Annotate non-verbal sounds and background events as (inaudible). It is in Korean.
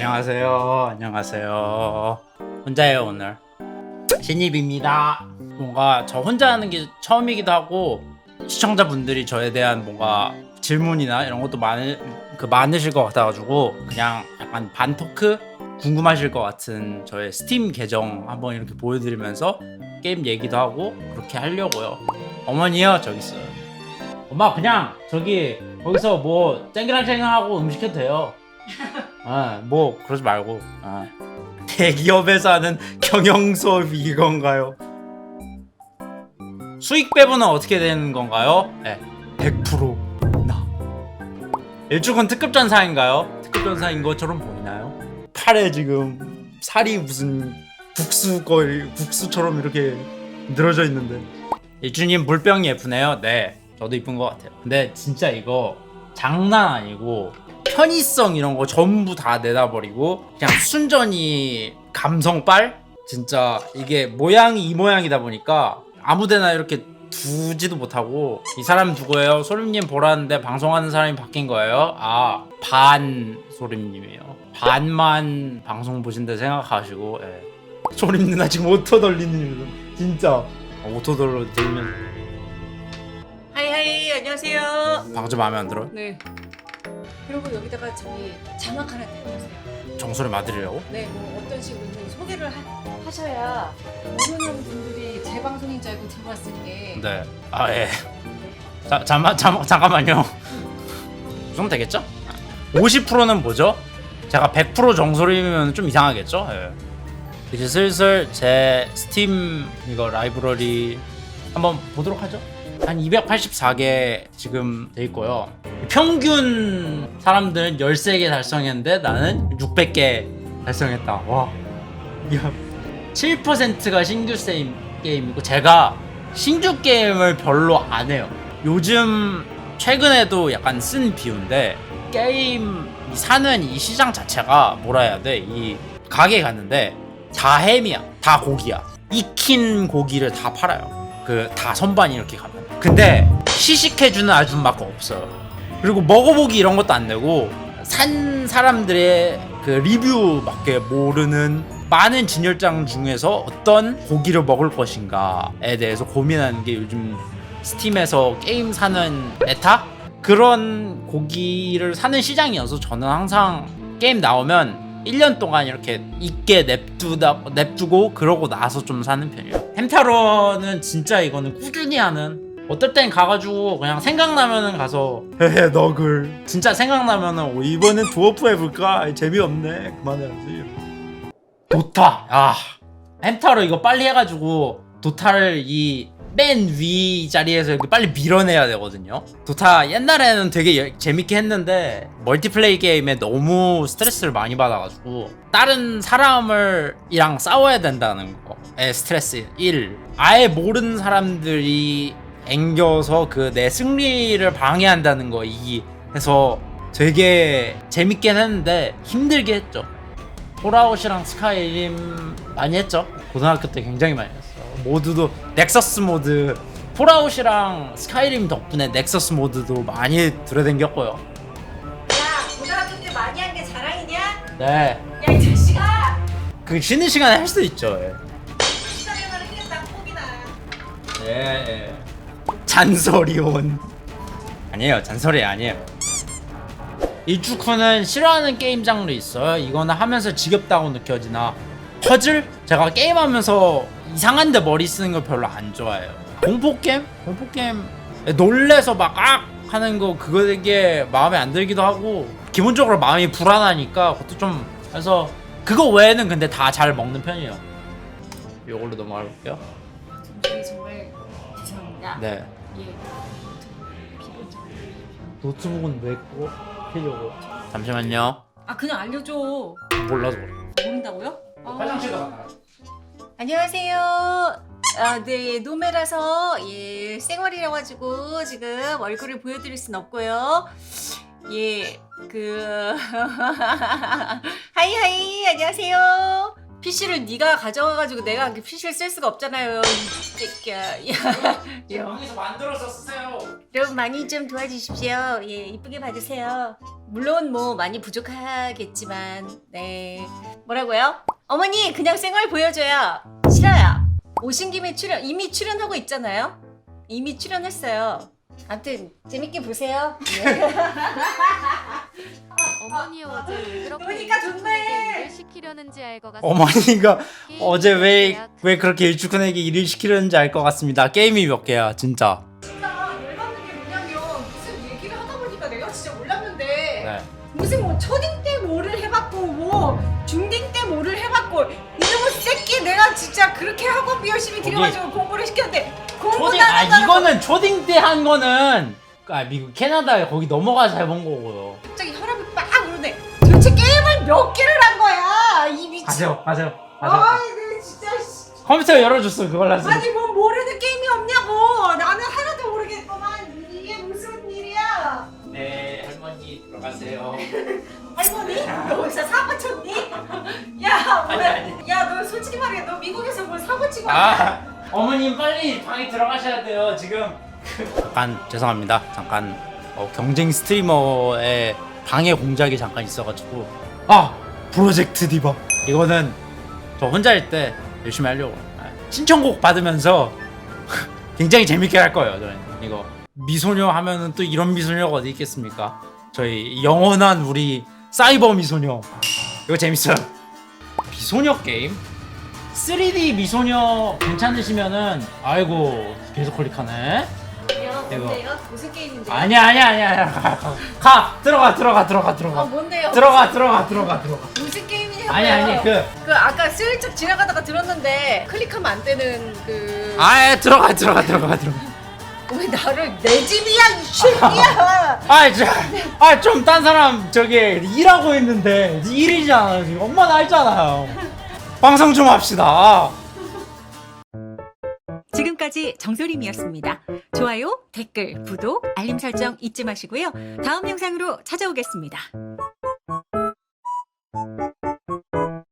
안녕하세요. 안녕하세요. 혼자예요 오늘. 신입입니다. 뭔가 저 혼자 하는 게 처음이기도 하고 시청자분들이 저에 대한 뭔가 질문이나 이런 것도 많을 그 많으실 것 같아가지고 그냥 약간 반 토크 궁금하실 것 같은 저의 스팀 계정 한번 이렇게 보여드리면서 게임 얘기도 하고 그렇게 하려고요. 어머니요 저기 있어요. 엄마 그냥 저기 거기서 뭐 쨍그랑쨍그랑하고 음식 해도 돼요. 아, 뭐 그러지 말고. 아. 대기업에서 하는 경영 수업이 이건가요? 수익 배분은 어떻게 되는 건가요? 네, 100% 나. 일주군 특급 전사인가요? 특급 전사인 것처럼 보이나요? 팔에 지금 살이 무슨 국수 거의 국수처럼 이렇게 늘어져 있는데. 일주님 물병이 예쁘네요. 네, 저도 이쁜 것 같아요. 근데 진짜 이거 장난 아니고 편의성 이런 거 전부 다 내다버리고 그냥 순전히 감성빨? 진짜 이게 모양이 이 모양이다 보니까 아무데나 이렇게 두지도 못하고 이 사람 누구예요? 소림님 보라는데 방송하는 사람이 바뀐 거예요? 아 반 소림님이에요 반만 방송 보신다 생각하시고 예. 소림 누나 지금 오토 돌리는 진짜 오토 돌로 들면 하이하이 안녕하세요. 방송 마음에 안 들어? 네. 그리고 여기다가 저기 자막 하나 대주세요. 정소리 맞으려고? 네, 뭐 어떤 식으로 좀 소개를 하, 셔야 모르는 분들이 제 방송인 줄 알고 들어왔을 때 네. 아 예. 자, 잠만 잠 잠깐만요. 이 정도 되겠죠? 50%는 뭐죠? 제가 100% 정소리면 좀 이상하겠죠? 예. 이제 슬슬 제 스팀 이거 라이브러리 한번 보도록 하죠. 한 284개 지금 돼 있고요. 평균 사람들은 13개 달성했는데 나는 600개 달성했다. 와. 야. 7%가 신규 세임 게임이고 제가 신규 게임을 별로 안 해요. 요즘 최근에도 약간 쓴 비유인데 게임 사는 이 시장 자체가 뭐라 해야 돼? 이 가게 갔는데 다 햄이야, 다 고기야. 익힌 고기를 다 팔아요. 그 다 선반 이렇게 가면. 근데 시식해주는 아줌마가 없어요. 그리고 먹어보기 이런 것도 안 되고 산 사람들의 그 리뷰밖에 모르는 많은 진열장 중에서 어떤 고기를 먹을 것인가에 대해서 고민하는 게 요즘 스팀에서 게임 사는 메타 그런 고기를 사는 시장이어서 저는 항상 게임 나오면 1년 동안 이렇게 있게 냅두다 냅두고 그러고 나서 좀 사는 편이에요. 햄타로는 진짜 이거는 꾸준히 하는 어떨 땐 가가지고 그냥 생각나면은 가서 헤헤 너글. 진짜 생각나면은 어, 이번엔 두어프 해볼까? 재미없네. 그만해야지. 도타. 아 햄타로 이거 빨리 해가지고 도타를 이 맨 위 자리에서 이렇게 빨리 밀어내야 되거든요. 도타 옛날에는 되게 여- 재밌게 했는데 멀티플레이 게임에 너무 스트레스를 많이 받아가지고 다른 사람을 이랑 싸워야 된다는 거에 스트레스 1 아예 모르는 사람들이 앵겨서 그 내 승리를 방해한다는 거이 해서 되게 재밌긴 했는데 힘들게 했죠. 폴아웃이랑 스카이림 많이 했죠. 고등학교 때 굉장히 많이 했어. 모두도 넥서스 모드, 폴아웃이랑 스카이림 덕분에 넥서스 모드도 많이 들어댕겼고요. 야 고등학교 때 많이 한 게 자랑이냐? 네, 야 이 자식아! 그 쉬는 시간에 할 수 있죠. 예. 포기나. 예, 예. 잔소리 온. 아니에요, 잔소리 아니에요. 일주쿠는 싫어하는 게임 장르 있어요. 이거는 하면서 지겹다고 느껴지나 퍼즐? 제가 게임하면서 이상한데 머리 쓰는 거 별로 안 좋아해요. 공포 게임? 공포 게임 놀래서 막 악 하는 거 그거 되게 마음에 안 들기도 하고 기본적으로 마음이 불안하니까 그것도 좀 그래서 그거 외에는 근데 다 잘 먹는 편이에요. 이걸로 넘어가 볼게요. 저희 정말 죄송합니다. 네. 예. 노트북은 왜 꼭 필요고? 잠시만요. 아 그냥 알려줘. 몰라서 그래. 모른다고요? 아. 화장실 가. 안녕하세요. 아, 네, 노메라서 예, 생활이라 가지고 지금 얼굴을 보여드릴 순 없고요. 예, 그 (laughs) 하이 하이 안녕하세요. PC를 네가 가져가가지고 내가 그 PC를 쓸 수가 없잖아요. 이 새끼야. 야, 야. 방에서 만들어서 쓰세요. 여러분 많이 좀 도와주십시오. 예, 이쁘게 봐주세요. 물론 뭐 많이 부족하겠지만, 네. 뭐라고요? 어머니 그냥 생얼 보여줘요. 싫어요. 오신 김에 출연 이미 출연하고 있잖아요. 이미 출연했어요. 아무튼 재밌게 보세요. 예. (laughs) 어머니 어제 왜 그렇게 그러니까 좋네. 일을 시키려는지 알 것 같습니다. 어머니가 어제 왜 왜 그렇게 일주kun에게 일을 시키려는지 알 것 같습니다. 게임이 몇 개야, 진짜. 진짜 열받는 게 뭐냐면 무슨 얘기를 하다 보니까 내가 진짜 몰랐는데 네. 무슨 뭐 초딩 때 뭐를 해봤고 뭐 중딩 때 뭐를 해봤고 이놈의 새끼 내가 진짜 그렇게 학원 비 열심히 들여가지고 공부를 시켰는데 공부 초딩 아 이거는 초딩 때 한 거는 아 미국 캐나다에 거기 넘어가서 해본 거고요. 갑자기 혈압이 빡 도대체 게임을 몇 개를 한 거야 이 미친 가세요, 가세요, 아이 가세요. 내 진짜 씨. 컴퓨터 열어줬어 그걸 하세요. 아니 뭐 모르는 게임이 없냐고 나는 하나도 모르겠구만 이게 무슨 일이야 네, 할머니 들어가세요. (laughs) 할머니? 너 어디서 사고 쳤니? (laughs) 야, 뭐야? 야, 너 솔직히 말해, 너 미국에서 뭘 사고 치고 왔냐? 아, 어머님 빨리 방에 들어가셔야 돼요 지금. 잠깐 죄송합니다. 잠깐 어, 경쟁 스트리머의 방해 공작이 잠깐 있어가지고. 아 프로젝트 디바 이거는 저 혼자일 때 열심히 하려고. 아, 신청곡 받으면서 (laughs) 굉장히 재밌게 할 거예요 저는. 이거 미소녀 하면은 또 이런 미소녀가 어디 있겠습니까? 저희 영원한 우리 사이버 미소녀. 이거 재밌어요. 미소녀 게임? 3D 미소녀 괜찮으시면은 아이고 계속 클릭하네. 야, 이거. 무슨 게임인데? 아니야 아니야 아니야 아니야 가, (laughs) 가, 가 들어가 들어가 들어가 아, 들어가 뭔데요? 들어가 들어가 들어가 들어가 무슨 게임이냐고요? 아니 아니 그 그 아까 슬쩍 지나가다가 들었는데 클릭하면 안 되는 그... 아예 들어가 들어가 들어가 들어가 왜 나를 내 집이야 이 새끼야! (laughs) 아좀 딴 사람 저기 일하고 있는데 일이잖아 지금 엄마는 알잖아요 방송 좀 합시다 지금까지 정소림이었습니다. 좋아요, 댓글, 구독, 알림 설정 잊지 마시고요. 다음 영상으로 찾아오겠습니다.